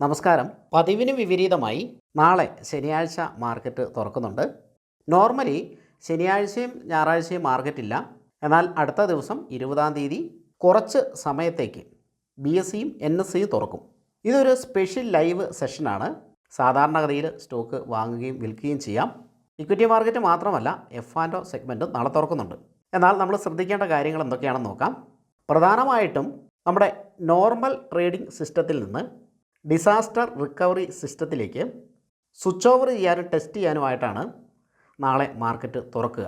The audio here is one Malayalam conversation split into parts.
നമസ്കാരം. പതിവിന് വിപരീതമായി നാളെ ശനിയാഴ്ച മാർക്കറ്റ് തുറക്കുന്നുണ്ട്. നോർമലി ശനിയാഴ്ചയും ഞായറാഴ്ചയും മാർക്കറ്റില്ല. എന്നാൽ അടുത്ത ദിവസം ഇരുപതാം തീയതി കുറച്ച് സമയത്തേക്ക് ബി എസ് സിയും എൻ എസ് സിയും തുറക്കും. ഇതൊരു സ്പെഷ്യൽ ലൈവ് സെഷനാണ്. സാധാരണഗതിയിൽ സ്റ്റോക്ക് വാങ്ങുകയും വിൽക്കുകയും ചെയ്യാം. ഇക്വിറ്റി മാർക്കറ്റ് മാത്രമല്ല എഫ് ആൻഡ് ഒ സെഗ്മെന്റും നാളെ തുറക്കുന്നുണ്ട്. എന്നാൽ നമ്മൾ ശ്രദ്ധിക്കേണ്ട കാര്യങ്ങൾ എന്തൊക്കെയാണെന്ന് നോക്കാം. പ്രധാനമായിട്ടും നമ്മുടെ നോർമൽ ട്രേഡിംഗ് സിസ്റ്റത്തിൽ നിന്ന് ഡിസാസ്റ്റർ റിക്കവറി സിസ്റ്റത്തിലേക്ക് സ്വിച്ച് ഓവർ ചെയ്യാനും ടെസ്റ്റ് ചെയ്യാനുമായിട്ടാണ് നാളെ മാർക്കറ്റ് തുറക്കുക.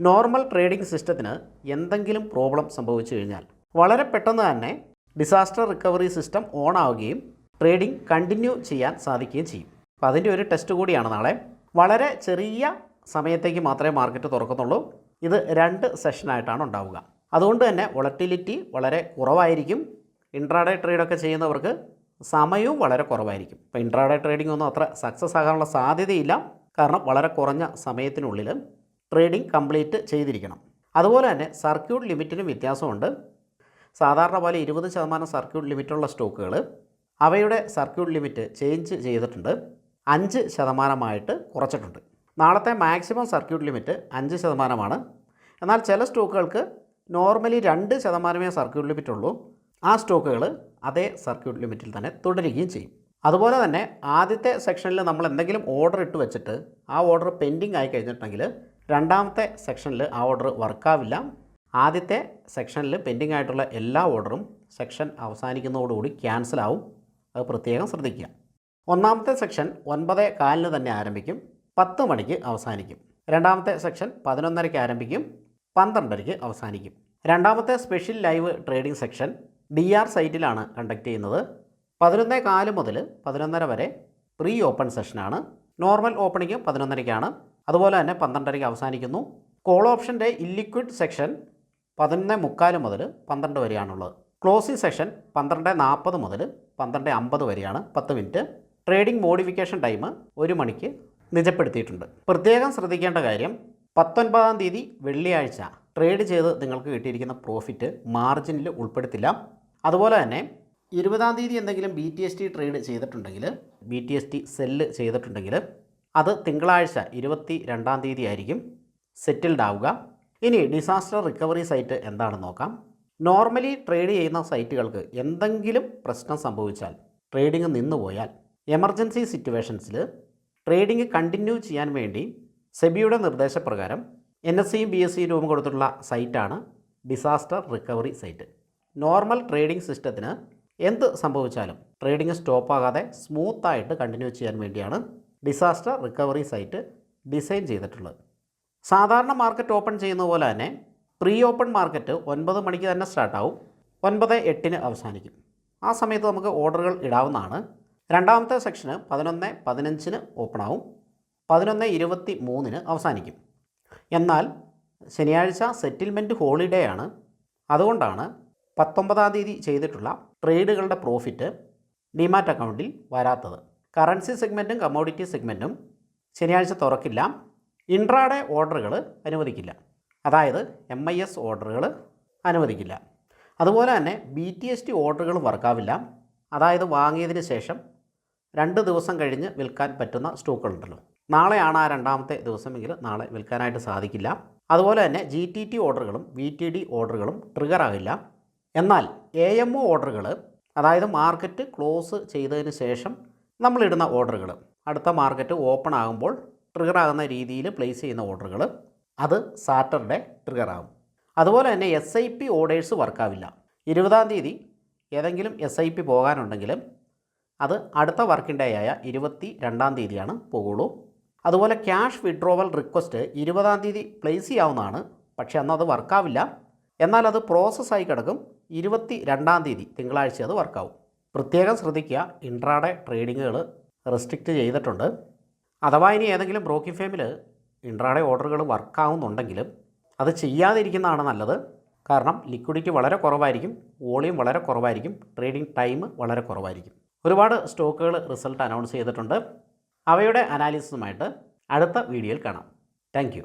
നോർമൽ ട്രേഡിംഗ് സിസ്റ്റത്തിന് എന്തെങ്കിലും പ്രോബ്ലം സംഭവിച്ചു കഴിഞ്ഞാൽ വളരെ പെട്ടെന്ന് തന്നെ ഡിസാസ്റ്റർ റിക്കവറി സിസ്റ്റം ഓൺ ആവുകയും ട്രേഡിംഗ് കണ്ടിന്യൂ ചെയ്യാൻ സാധിക്കുകയും ചെയ്യും. അപ്പോൾ അതിന്റെ ഒരു ടെസ്റ്റ് കൂടിയാണ് നാളെ. വളരെ ചെറിയ സമയത്തേക്ക് മാത്രമേ മാർക്കറ്റ് തുറക്കുന്നുള്ളൂ ഇത് രണ്ട് സെഷനായിട്ടാണ് ഉണ്ടാവുക. അതുകൊണ്ട് തന്നെ വൊളറ്റിലിറ്റി വളരെ കുറവായിരിക്കും. ഇൻട്രാഡേ ട്രേഡൊക്കെ ചെയ്യുന്നവർക്ക് സമയവും വളരെ കുറവായിരിക്കും. ഇപ്പോൾ ഇൻട്രാഡേ ട്രേഡിംഗ് ഒന്നും അത്ര സക്സസ് ആകാനുള്ള സാധ്യതയില്ല. കാരണം വളരെ കുറഞ്ഞ സമയത്തിനുള്ളിൽ ട്രേഡിംഗ് കംപ്ലീറ്റ് ചെയ്തിരിക്കണം. അതുപോലെ തന്നെ സർക്യൂട്ട് ലിമിറ്റിനും വ്യത്യാസമുണ്ട്. സാധാരണ പോലെ ഇരുപത് ശതമാനം സർക്യൂട്ട് ലിമിറ്റുള്ള സ്റ്റോക്കുകൾ അവയുടെ സർക്യൂട്ട് ലിമിറ്റ് ചേഞ്ച് ചെയ്തിട്ടുണ്ട്. അഞ്ച് ശതമാനമായിട്ട് കുറച്ചിട്ടുണ്ട്. നാളത്തെ മാക്സിമം സർക്യൂട്ട് ലിമിറ്റ് അഞ്ച് ശതമാനമാണ്. എന്നാൽ ചില സ്റ്റോക്കുകൾക്ക് നോർമലി രണ്ട് ശതമാനമേ സർക്യൂട്ട് ലിമിറ്റ് ഉള്ളൂ. ആ സ്റ്റോക്കുകൾ അതേ സർക്യൂട്ട് ലിമിറ്റിൽ തന്നെ തുടരുകയും ചെയ്യും. അതുപോലെ തന്നെ ആദ്യത്തെ സെക്ഷനിൽ നമ്മൾ എന്തെങ്കിലും ഓർഡർ ഇട്ട് വെച്ചിട്ട് ആ ഓർഡർ പെൻഡിങ് ആയി കഴിഞ്ഞിട്ടുണ്ടെങ്കിൽ രണ്ടാമത്തെ സെക്ഷനിൽ ആ ഓർഡർ വർക്കാവില്ല ആദ്യത്തെ സെക്ഷനിൽ പെൻഡിങ് ആയിട്ടുള്ള എല്ലാ ഓർഡറും സെക്ഷൻ അവസാനിക്കുന്നതോടുകൂടി ക്യാൻസൽ ആവും. അത് പ്രത്യേകം ശ്രദ്ധിക്കുക. ഒന്നാമത്തെ സെക്ഷൻ ഒൻപത് കാലിന് തന്നെ ആരംഭിക്കും. പത്ത് മണിക്ക് അവസാനിക്കും. രണ്ടാമത്തെ സെക്ഷൻ പതിനൊന്നരയ്ക്ക് ആരംഭിക്കും. പന്ത്രണ്ടരയ്ക്ക് അവസാനിക്കും. രണ്ടാമത്തെ special live trading section D R സൈറ്റിലാണ് conduct ചെയ്യുന്നത്. പതിനൊന്നേ കാൽ മുതൽ പതിനൊന്നര വരെ പ്രീ ഓപ്പൺ സെഷനാണ് നോർമൽ ഓപ്പണിംഗ് പതിനൊന്നരയ്ക്കാണ്. അതുപോലെ തന്നെ പന്ത്രണ്ടരയ്ക്ക് അവസാനിക്കുന്നു. കോൾ ഓപ്ഷന്റെ ഇല്ലിക്വിഡ് സെക്ഷൻ പതിനൊന്ന് മുക്കാൽ മുതൽ പന്ത്രണ്ട് വരെയാണുള്ളത്. ക്ലോസിംഗ് സെക്ഷൻ പന്ത്രണ്ട് നാൽപ്പത് മുതൽ പന്ത്രണ്ട് അമ്പത് വരെയാണ്. പത്ത് മിനിറ്റ്. ട്രേഡിംഗ് മോഡിഫിക്കേഷൻ ടൈം ഒരു മണിക്ക് നിജപ്പെടുത്തിയിട്ടുണ്ട്. പ്രത്യേകം ശ്രദ്ധിക്കേണ്ട കാര്യം പത്തൊൻപതാം തീയതി വെള്ളിയാഴ്ച ട്രേഡ് ചെയ്ത് നിങ്ങൾക്ക് കിട്ടിയിരിക്കുന്ന പ്രോഫിറ്റ് മാർജിനിൽ ഉൾപ്പെടുത്തില്ല. അതുപോലെ തന്നെ ഇരുപതാം തീയതി എന്തെങ്കിലും B T S T trade ചെയ്തിട്ടുണ്ടെങ്കിൽ B T S T sell ചെയ്തിട്ടുണ്ടെങ്കിൽ അത് തിങ്കളാഴ്ച ഇരുപത്തി രണ്ടാം തീയതി ആയിരിക്കും സെറ്റിൽഡ് ആവുക. ഇനി ഡിസാസ്റ്റർ റിക്കവറി സൈറ്റ് എന്താണെന്ന് നോക്കാം. നോർമലി ട്രേഡ് ചെയ്യുന്ന സൈറ്റുകൾക്ക് എന്തെങ്കിലും പ്രശ്നം സംഭവിച്ചാൽ ട്രേഡിംഗ് നിന്നുപോയാൽ എമർജൻസി സിറ്റുവേഷൻസിൽ ട്രേഡിംഗ് കണ്ടിന്യൂ ചെയ്യാൻ വേണ്ടി സെബിയുടെ നിർദ്ദേശപ്രകാരം എൻ എസ് സിയും ബി എസ് സിയും രൂപം കൊടുത്തിട്ടുള്ള സൈറ്റാണ് disaster recovery site. Normal trading സിസ്റ്റത്തിന് എന്ത് സംഭവിച്ചാലും ട്രേഡിംഗ് സ്റ്റോപ്പ് ആകാതെ സ്മൂത്തായിട്ട് കണ്ടിന്യൂ ചെയ്യാൻ വേണ്ടിയാണ് ഡിസാസ്റ്റർ റിക്കവറി സൈറ്റ് ഡിസൈൻ ചെയ്തിട്ടുള്ളത്. സാധാരണ മാർക്കറ്റ് ഓപ്പൺ ചെയ്യുന്ന പോലെ തന്നെ പ്രീ ഓപ്പൺ മാർക്കറ്റ് ഒൻപത് മണിക്ക് തന്നെ സ്റ്റാർട്ടാവും. ഒൻപത് എട്ടിന് അവസാനിക്കും. ആ സമയത്ത് നമുക്ക് ഓർഡറുകൾ ഇടാവുന്നതാണ്. രണ്ടാമത്തെ സെക്ഷന് പതിനൊന്ന് പതിനഞ്ചിന് ഓപ്പൺ ആവും. പതിനൊന്ന് ഇരുപത്തി മൂന്നിന് അവസാനിക്കും. എന്നാൽ ശനിയാഴ്ച സെറ്റിൽമെന്റ് ഹോളിഡേ ആണ്. അതുകൊണ്ടാണ് പത്തൊമ്പതാം തീയതി ചെയ്തിട്ടുള്ള ട്രേഡുകളുടെ പ്രോഫിറ്റ് ഡിമാറ്റ് അക്കൗണ്ടിൽ വരാത്തത്. കറൻസി സെഗ്മെന്റും കമ്മോഡിറ്റി സെഗ്മെന്റും ശനിയാഴ്ച തുറക്കില്ല. ഇൻട്രാഡേ ഓർഡറുകൾ അനുവദിക്കില്ല. അതായത് എം ഐ എസ് ഓർഡറുകൾ അനുവദിക്കില്ല. അതുപോലെ തന്നെ ബി ടി എസ് ടി ഓർഡറുകൾ വർക്കാവില്ല. അതായത് വാങ്ങിയതിന് ശേഷം രണ്ട് ദിവസം കഴിഞ്ഞ് വിൽക്കാൻ പറ്റുന്ന സ്റ്റോക്കുകളുണ്ടല്ലോ. നാളെയാണ് ആ രണ്ടാമത്തെ ദിവസമെങ്കിൽ നാളെ വിൽക്കാനായിട്ട് സാധിക്കില്ല. അതുപോലെ തന്നെ ജി ടി ടി ഓർഡറുകളും വി ടി ഡി ഓർഡറുകളും ട്രിഗർ ആകില്ല. എന്നാൽ എ എം ഒ ഓർഡറുകൾ അതായത് മാർക്കറ്റ് ക്ലോസ് ചെയ്തതിന് ശേഷം നമ്മളിടുന്ന ഓർഡറുകൾ അടുത്ത മാർക്കറ്റ് ഓപ്പൺ ആകുമ്പോൾ ട്രിഗർ ആകുന്ന രീതിയിൽ പ്ലേസ് ചെയ്യുന്ന ഓർഡറുകൾ അത് സാറ്റർഡേ ട്രിഗർ ആകും. അതുപോലെ തന്നെ എസ് ഐ പി ഓർഡേഴ്സ് വർക്കാവില്ല ഇരുപതാം തീയതി ഏതെങ്കിലും എസ് ഐ പി പോകാനുണ്ടെങ്കിൽ അത് അടുത്ത വർക്കിംഗ് ഡേ ആയ ഇരുപത്തി രണ്ടാം തീയതിയാണ് പോകുള്ളൂ അതുപോലെ ക്യാഷ് വിഡ്രോവൽ റിക്വസ്റ്റ് ഇരുപതാം തീയതി പ്ലേസ് ചെയ്യാവുന്നതാണ്. പക്ഷേ അന്ന് അത് വർക്കാവില്ല. എന്നാൽ അത് പ്രോസസ്സായി കിടക്കും. ഇരുപത്തി രണ്ടാം തീയതി തിങ്കളാഴ്ച അത് വർക്കാവും. പ്രത്യേകം ശ്രദ്ധിക്കുക. ഇൻട്രാഡേ ട്രേഡിങ്ങുകൾ റെസ്ട്രിക്റ്റ് ചെയ്തിട്ടുണ്ട്. അഥവാ ഇനി ഏതെങ്കിലും ബ്രോക്കിംഗ് ഫേമിൽ ഇൻട്രാഡേ ഓർഡറുകൾ വർക്കാവുന്നുണ്ടെങ്കിലും അത് ചെയ്യാതിരിക്കുന്നതാണ് നല്ലത്. കാരണം ലിക്വിഡിറ്റി വളരെ കുറവായിരിക്കും. വോളിയം വളരെ കുറവായിരിക്കും. ട്രേഡിംഗ് ടൈം വളരെ കുറവായിരിക്കും. ഒരുപാട് സ്റ്റോക്കുകൾ റിസൾട്ട് അനൗൺസ് ചെയ്തിട്ടുണ്ട്. അവയുടെ അനാലിസിസുമായിട്ട് അടുത്ത വീഡിയോയിൽ കാണാം. താങ്ക്